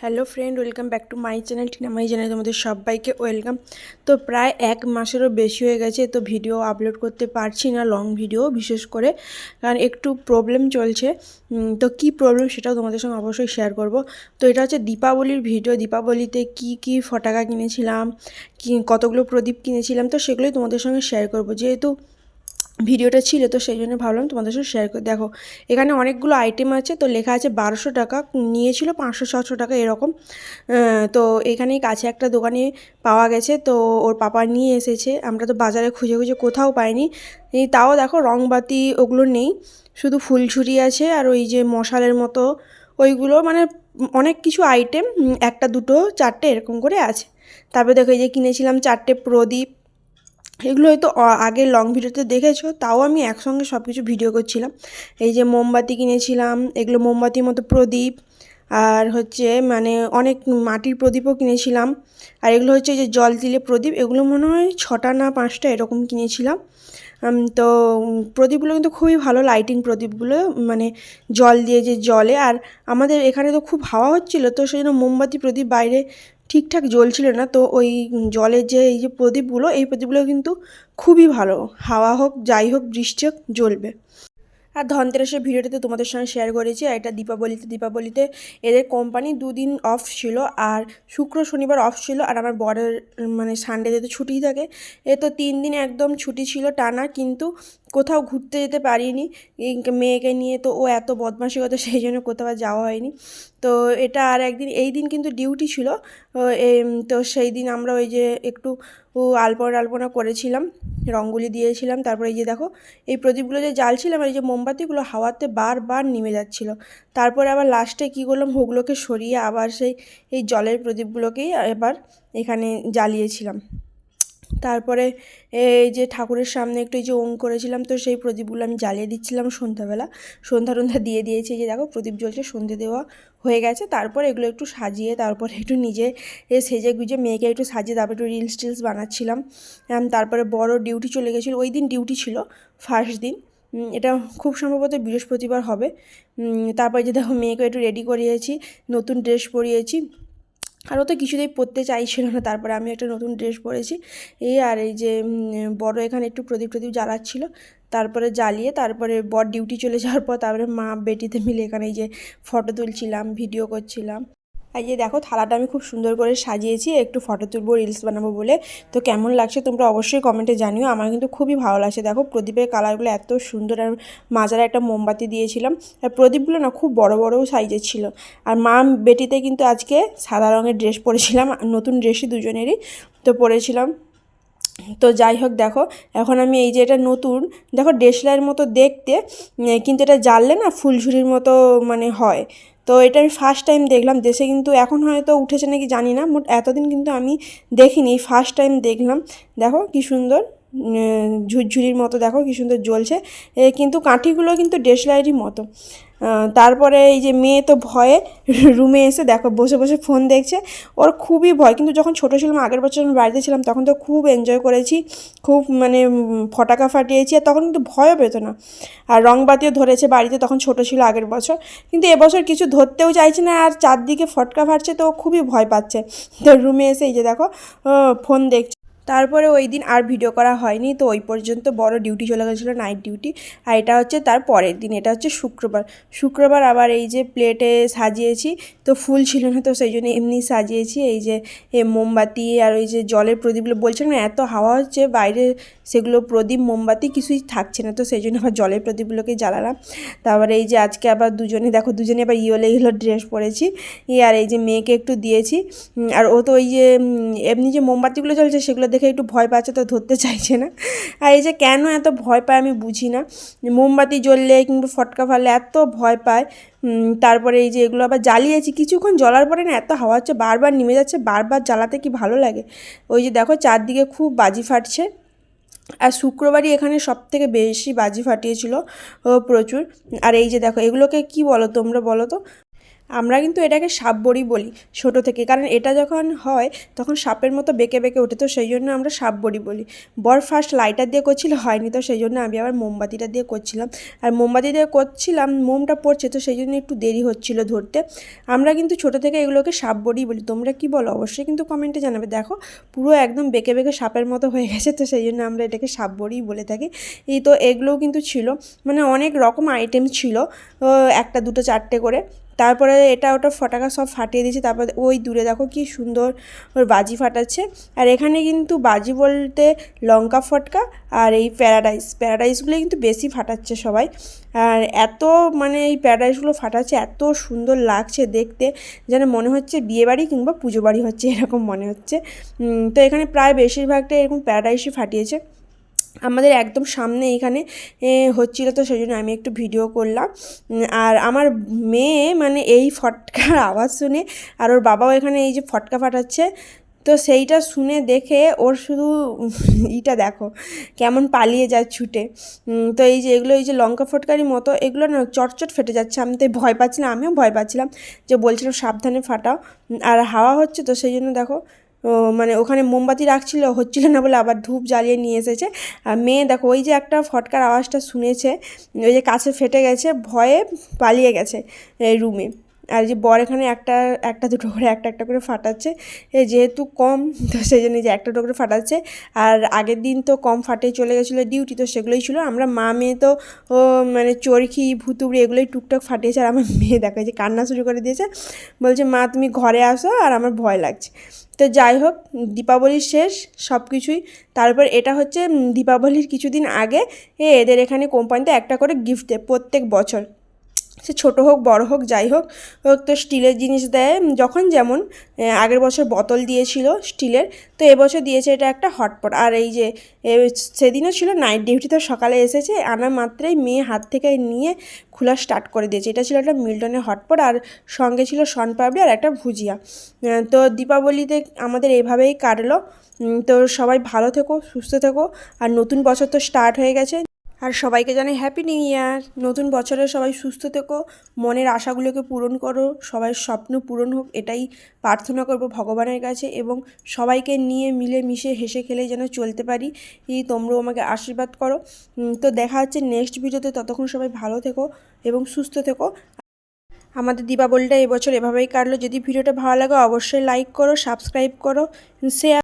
Hello friend, welcome back to my channel. Tina my channel তোমাদের সবাইকে welcome. তো প্রায় এক মাসেরও বেশি হয়ে গেছে, তো ভিডিও আপলোড করতে পারছি না, লং ভিডিও বিশেষ করে, কারণ একটু প্রবলেম চলছে। তো কি প্রবলেম সেটাও তোমাদের সঙ্গে অবশ্যই শেয়ার করব। তো এটা হচ্ছে দীপাবলির ভিডিও, দীপাবলিতে কি কি ফটাকা কিনেছিলাম, কি কতগুলো প্রদীপ কিনেছিলাম, তো সেগুলোই তোমাদের সঙ্গে শেয়ার করব। যেহেতু ভিডিওটা ছিল, তো সেই জন্য ভাবলাম তোমাদের সাথে শেয়ার করে, দেখো, এখানে অনেকগুলো আইটেম আছে, তো লেখা আছে বারোশো টাকা, নিয়েছিল পাঁচশো ছশো টাকা এরকম। তো এখানেই কাছে একটা দোকানে পাওয়া গেছে, তো ওর পাপা নিয়ে এসেছে। আমরা তো বাজারে খুঁজে খুঁজে কোথাও পাইনি। তাও দেখো রংবাতি ওগুলো নেই, শুধু ফুলঝুরি আছে আর ওই যে মশালের মতো, ওইগুলো মানে অনেক কিছু আইটেম একটা দুটো, চারটে এরকম করে আছে। তারপরে দেখো এই যে কিনেছিলাম চারটে প্রদীপ এগুলো হয়তো অ- আগে লং ভিডিওতে দেখেছ, তাও আমি একসঙ্গে সব কিছু ভিডিও করছিলাম। এই যে মোমবাতি কিনেছিলাম, এগুলো মোমবাতির মতো প্রদীপ, আর হচ্ছে মানে অনেক মাটির প্রদীপও কিনেছিলাম। আর এগুলো হচ্ছে যে জল দিলে প্রদীপ, এগুলো মনে হয় ছটা না পাঁচটা এরকম কিনেছিলাম। তো প্রদীপগুলো কিন্তু খুবই ভালো লাইটিং প্রদীপগুলো মানে জল দিয়ে যে জলে আর আমাদের এখানে তো খুব হাওয়া হচ্ছিল, তো সেই জন্য মোমবাতি প্রদীপ বাইরে ঠিকঠাক জ্বলছিল না। তো ওই জলের যে এই যে প্রদীপগুলো, এই প্রদীপগুলো কিন্তু খুবই ভালো। হাওয়া হোক, যাই হোক, বৃষ্টি হোক, জ্বলবে। আর ধনতেরাসের ভিডিওটাতে তোমাদের সঙ্গে শেয়ার করেছি। আর এটা দীপাবলিতে দীপাবলিতে এদের কোম্পানি দুদিন অফ ছিল। আর শুক্র, শনিবার অফ ছিল। আর আমার বরের মানে সানডেতে তো ছুটি থাকে। এ তো তিন দিন একদম ছুটি ছিল টানা। কিন্তু কোথাও ঘুরতে যেতে পারিনি। মেয়েকে নিয়ে তো ও এত বদমাশি করতো, সেই জন্য কোথাও যাওয়া হয়নি। তো এটা আর একদিন, এই দিন কিন্তু ডিউটি ছিল। তো সেই দিন আমরা ওই যে একটু আলপনা আলপনা করেছিলাম, রঙ্গোলি দিয়েছিলাম। তারপরে এই যে দেখো, এই প্রদীপগুলো যে জ্বালছিলাম আর এই যে মোমবাতিগুলো হাওয়াতে বারবার নিমে যাচ্ছিল। তারপরে আবার লাস্টে কী করলাম, ওগুলোকে সরিয়ে আবার সেই, এই জলের প্রদীপগুলোকেই এবার এখানে জ্বালিয়েছিলাম। তারপরে এই যে ঠাকুরের সামনে একটু এই যে ওং করেছিলাম, তো সেই প্রদীপগুলো আমি জ্বালিয়ে দিচ্ছিলাম সন্ধ্যাবেলা। সন্ধ্যা টন্ধ্যা দিয়ে দিয়েছি যে দেখো প্রদীপ জ্বলছে, সন্ধে দেওয়া হয়ে গেছে। তারপর এগুলো একটু সাজিয়ে, তারপরে একটু নিজে এ সেজে গুজে মেয়েকে একটু সাজিয়ে, তারপর একটু রিলস টিলস বানাচ্ছিলাম। তারপরে বড় ডিউটি চলে গেছিল, ওই দিন ডিউটি ছিল ফার্স্ট দিন। এটা খুব সম্ভবত বৃহস্পতিবার হবে। তারপরে যে দেখো মেয়েকে একটু রেডি করিয়েছি, নতুন ড্রেস পরিয়েছি। আর ও তো কিছুতেই পরতে চাইছিল না। তারপরে আমি একটা নতুন ড্রেস পরেছি। এই আর এই যে বড় এখানে একটু প্রদীপ প্রদীপ জ্বালাচ্ছিল। তারপরে জ্বালিয়ে তারপরে বর ডিউটি চলে যাওয়ার পর তারপরে মা বেটিতে মিলে এখানে এই যে ফটো তুলছিলাম ভিডিও করছিলাম। আর যে দেখো থালাটা আমি খুব সুন্দর করে সাজিয়েছি, একটু ফটো তুলবো রিলস বানাবো বলে। তো কেমন লাগছে তোমরা অবশ্যই কমেন্টে জানিও। আমার কিন্তু খুবই ভালো লাগছে। দেখো প্রদীপের কালারগুলো এত সুন্দর আর মাজারে একটা মোমবাতি দিয়েছিলাম। আর প্রদীপগুলো না খুব বড় বড়ও সাইজের ছিল। আর মা বেটিতে কিন্তু আজকে সাদা রঙের ড্রেস পরেছিলাম, নতুন ড্রেসই দুজনেরই তো পরেছিলাম। তো যাই হোক দেখো, এখন আমি এই যে এটা নতুন, দেখো ডেসলাইয়ের মতো দেখতে, কিন্তু এটা জ্বাললে না ফুলঝুরির মতো মানে হয়। তো এটা আমি ফার্স্ট টাইম দেখলাম, দেশে কিন্তু এখন হয়তো উঠেছে নাকি জানি না, মোট এতদিন কিন্তু আমি দেখিনি। ফার্স্ট টাইম দেখলাম, দেখো কি সুন্দর ঝুরঝুরির মতো দেখো কি সুন্দর জ্বলছে। কিন্তু কাঠিগুলো কিন্তু ডেসলাইটির মতো। তারপরে এই যে মেয়ে তো ভয়ে রুমে এসে দেখো বসে বসে ফোন দেখছে। ওর খুবই ভয়, কিন্তু যখন ছোটো ছিলাম, আগের বছর আমি বাড়িতে ছিলাম, তখন তো খুব এনজয় করেছি, খুব মানে ফটাকা ফাটিয়েছি, আর তখন কিন্তু ভয়ও পেত না। আর রংবাতিও ধরেছে বাড়িতে, তখন ছোট ছিল আগের বছর। কিন্তু এবছর কিছু ধরতেও চাইছে না, আর চারদিকে ফটকা ফাটছে, তো খুবই ভয় পাচ্ছে। তো রুমে এসে এই যে দেখো ফোন দেখছে। তারপরে ওই দিন আর ভিডিও করা হয়নি। তো ওই পর্যন্ত বড় ডিউটি চলে গেছিল নাইট ডিউটি আর এটা হচ্ছে তার পরের দিন, এটা হচ্ছে শুক্রবার। শুক্রবার আবার এই যে প্লেটে সাজিয়েছি, তো ফুল ছিল না, তো সেই জন্য এমনি সাজিয়েছি। এই যে মোমবাতি আর ওই যে জলের প্রদীপগুলো, বলছিলাম না, এত হাওয়া হচ্ছে, বাইরে সেগুলো প্রদীপ, মোমবাতি কিছুই থাকছে না, তো সেই জন্য আবার জলের প্রদীপগুলোকে জ্বালালাম। তারপরে এই যে আজকে আবার দুজনে, দেখো দুজনে আবার ইয়েলো ইয়েলো ড্রেস পরেছি। আর এই যে মেয়েকে একটু দিয়েছি। আর ও তো ওই যে এমনি যে মোমবাতিগুলো চলছে সেগুলো দেখে একটু ভয় পাচ্ছে, তো ধরতে চাইছে না। আর এই যে কেন এত ভয় পায় আমি বুঝি না। মোমবাতি জ্বললে কিংবা ফটকা ফাললে এত ভয় পায়। তারপরে এই যে এগুলো আবার জ্বালিয়েছি, কিছুক্ষণ জ্বলার পরে না এত হাওয়া হচ্ছে, বারবার নেমে যাচ্ছে, বারবার জ্বালাতে কি ভালো লাগে? ওই যে দেখো চারদিকে খুব বাজি ফাটছে। আর শুক্রবারই এখানে সব থেকে বেশি বাজি ফাটিয়েছিল প্রচুর। আর এই যে দেখো, এগুলোকে কি বলো তোমরা বলো তো? আমরা কিন্তু এটাকে সাপ বড়ি বলি, ছোটো থেকে। কারণ এটা যখন হয়, তখন সাপের মতো বেঁকে বেঁকে ওঠে, তো সেই জন্য আমরা সাপ বড়ি বলি। বর ফার্স্ট লাইটার দিয়ে করছিল, হয়নি তো, সেই জন্য আমি আবার মোমবাতিটা দিয়ে করছিলাম। আর মোমবাতি দিয়ে করছিলাম, মোমটা পড়ছে, তো সেই জন্য একটু দেরি হচ্ছিল ধরতে। আমরা কিন্তু ছোটো থেকে এগুলোকে সাপ বড়ি বলি। তোমরা কি বলো? অবশ্যই কিন্তু কমেন্টে জানাবে। দেখো, পুরো একদম বেঁকে বেঁকে সাপের মতো হয়ে গেছে, তো সেই জন্য আমরা এটাকে সাপ বড়িই বলে থাকি। এই তো এগুলোও কিন্তু ছিল। মানে অনেক রকম আইটেম ছিল একটা, দুটো, চারটে করে। তারপরে এটা ওটা ফটাকা সব ফাটিয়ে দিয়েছে, তারপর ওই দূরে দেখো কি সুন্দর ওর বাজি ফাটাচ্ছে। আর এখানে কিন্তু বাজি বলতে লঙ্কা ফটকা আর এই প্যারাডাইস প্যারাডাইসগুলো কিন্তু বেশি ফাটাচ্ছে সবাই। আর এত মানে এই প্যারাডাইসগুলো ফাটাচ্ছে, এত সুন্দর লাগছে দেখতে, যেন মনে হচ্ছে বিয়েবাড়ি কিংবা পুজো বাড়ি হচ্ছে, এরকম মনে হচ্ছে। তো এখানে প্রায় বেশিরভাগটা এরকম প্যারাডাইসই ফাটিয়েছে। আমাদের একদম সামনে এখানে হচ্ছিল তো সেই জন্য আমি একটু ভিডিও করলাম। আর আমার মেয়ে মানে এই ফটকার আওয়াজ শুনে, আর ওর বাবাও এখানে এই যে ফটকা ফাটাচ্ছে, তো সেইটা শুনে দেখে ওর শুধু ইটা দেখো, কেমন পালিয়ে যায় ছুটে। তো এই যে এগুলো, এই যে লঙ্কা ফটকারি মতো, এগুলো না চটচট ফেটে যাচ্ছে। আমি তো ভয় পাচ্ছিলাম, আমিও ভয় পাচ্ছিলাম যে বলছিলাম সাবধানে ফাটাও। আর হাওয়া হচ্ছে তো সেই জন্য দেখো মানে ওখানে মোমবাতি রাখছিল, হচ্ছিল না বলে আবার ধূপ জ্বালিয়ে নিয়ে এসেছে। আর মেয়ে দেখো, ওই যে একটা ফটকার আওয়াজটা শুনেছে, ওই যে কাছে ফেটে গেছে, ভয়ে পালিয়ে গেছে রুমে আর যে বর এখানে একটা একটা দুটো করে, একটা একটা করে ফাটাচ্ছে। যেহেতু কম, তো সেই জন্য যে একটা দুটো করে ফাটাচ্ছে। আর আগের দিন তো কম ফাটে চলে গেছিল, ডিউটি তো সেগুলোই ছিল। আমরা মা মেয়ে তো মানে চরখি, ভুতুড়ি এগুলোই টুকটাক ফাটিয়েছে। আর আমার মেয়ে দেখো যে কান্না শুরু করে দিয়েছে। বলছে, মা, তুমি ঘরে আসো আর আমার ভয় লাগছে। তো যাই হোক, দীপাবলির শেষ সব কিছুই তারপর এটা হচ্ছে দীপাবলির কিছুদিন আগে এদের এখানে কোম্পানিতে একটা করে গিফট দেয় প্রত্যেক বছর। সে ছোটো হোক, বড় হোক, যাই হোক হোক, তো স্টিলের জিনিস দেয় যখন যেমন আগের বছর বোতল দিয়েছিল স্টিলের, তো এবছর দিয়েছে এটা একটা হটপট। আর এই যে সেদিনও ছিল নাইট ডিউটি তো সকালে এসেছে, আনা মাত্রই মেয়ে হাত থেকে নিয়ে খোলা স্টার্ট করে দিয়েছে। এটা ছিল একটা মিল্টনের হটপট, আর সঙ্গে ছিল শনপাপড়ি আর একটা ভুজিয়া। তো দীপাবলিতে আমাদের এইভাবেই কাটলো। তো সবাই ভালো থেকো, সুস্থ থেকো, আর নতুন বছর তো স্টার্ট হয়ে গেছে। আর সবাইকে জানাই হ্যাপি নিউ ইয়ার নতুন বছরে সবাই সুস্থ থেকো। মনের আশাগুলোকে পূরণ করো। সবাই স্বপ্ন পূরণ হোক, এটাই প্রার্থনা করব ভগবানের কাছে এবং সবাইকে নিয়ে মিলে মিশে হেসে খেলে যেন চলতে পারি। এই তোমরাও আমাকে আশীর্বাদ করো। তো দেখা হচ্ছে নেক্সট ভিডিওতে ততক্ষণ সবাই ভালো থেকো এবং সুস্থ থেকো। আমাদের দীপাবলিটা এবছর এভাবেই কাটলো। যদি ভিডিওটা ভালো লাগে, অবশ্যই লাইক করো সাবস্ক্রাইব করো শেয়ার